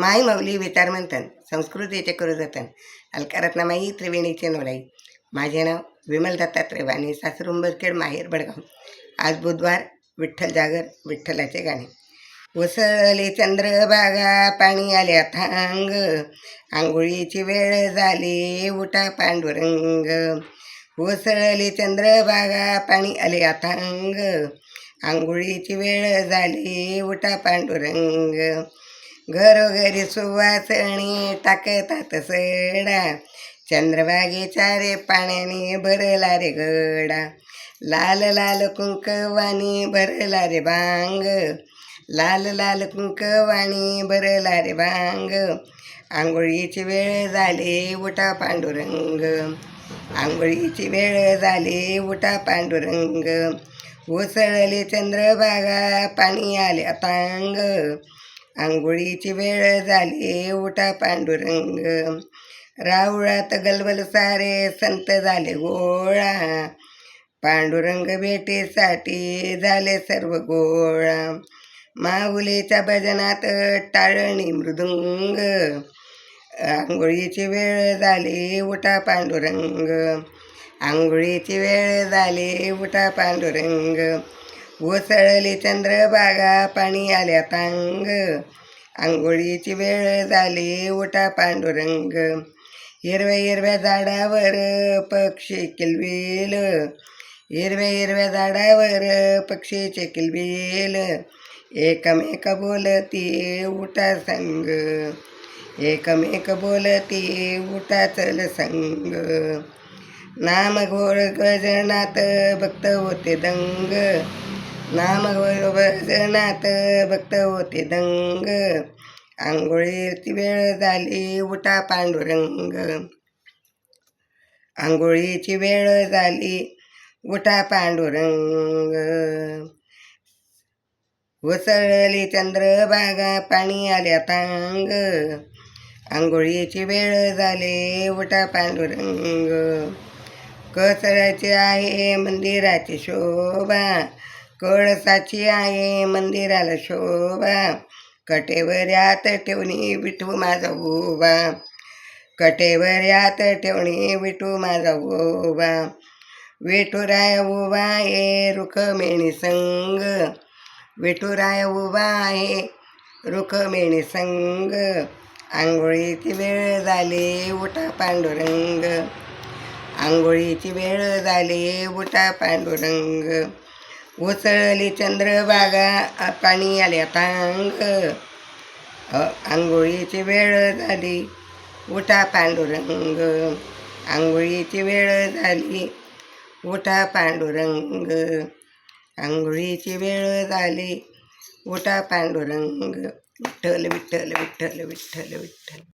माई मौली विचार म्हणतात संस्कृतीचे करू जतन अलकारत्नामाई त्रिवेणीचे नवराई. माझे नाव विमल दत्तात्रय वाणी सासरुंबरखेड माहेर बडगाव. आज बुधवार विठ्ठल जागर विठ्ठलाचे गाणे. वसले चंद्रभागा पाणी आले अथांग. आंघोळीची वेळ झाली उठा पांडुरंग. उसळले चंद्रभागा पाणी आले अथांग. आंघोळीची वेळ झाली उठा पांडुरंग. घरोघरी सुवासणी टाकतात सडा. चंद्रभागेच्या रे पाण्याने भरला रे गडा. लाल लाल कुंकवाणी भरला रे भांग. लाल लाल कुंकवाणी भरला रे भांग. आंघोळीची वेळ झाली उठा पांडुरंग. आंघोळीची वेळ झाली उठा पांडुरंग. उसळले चंद्रभागा पाणी आले अतांग. आंघोळीची वेळ झाली उठा पांडुरंग. राऊळात गलबल सारे संत झाले गोळा. पांडुरंग भेटीसाठी झाले सर्व गोळा. माऊलीच्या भजनात टाळणी मृदुंग. आंघोळीची वेळ झाली उठा पांडुरंग. आंघोळीची वेळ झाली उठा पांडुरंग. उसळली चंद्रभागा पाणी आल्या तांग. आंघोळीची वेळ झाली उठा पांडुरंग. हिरव्या हिरव्या झाडावर पक्षी किलबिल. हिरव्या हिरव्या झाडावर पक्षीचे किलबिल. एकमेक बोलती उठा संग. एकमेक बोलती उठा चल संग. नाम घोळ गजनात भक्त होते दंग. नाम घोळ भक्त होते दंग. आंघोळीची वेळ झाली उठा पांडुरंग. आंघोळीची वेळ झाली उठा पांडुरंग. उसळली चंद्रभागा पाणी आल्या तांग. आंघोळीची वेळ झाली उठा पांडुरंग. कसराची आहे मंदिराची शोभा. कळसाची आहे मंदिराला शोभा. कटेवर्यात ठेवणी विठू माझा उभा. कटेवर्यात ठेवणी विठू माझा उभा. विठुराय उभा आहे रुखमेणी संग. विठुराय उभा आहे रुखमेणी संग. आंघोळीची वेळ झाली उठा पांडुरंग. आंघोळीची वेळ झाली उठा पांडुरंग. उसळली चंद्रभागा बागा पाणी आल्या आता अंग. आंघोळीची वेळ झाली. उठा पांडुरंग. आंघोळीची वेळ झाली. उठा पांडुरंग. आंघोळीची वेळ झाली. उठा पांडुरंग. विठ्ठल विठ्ठल विठ्ठल विठ्ठल विठ्ठल.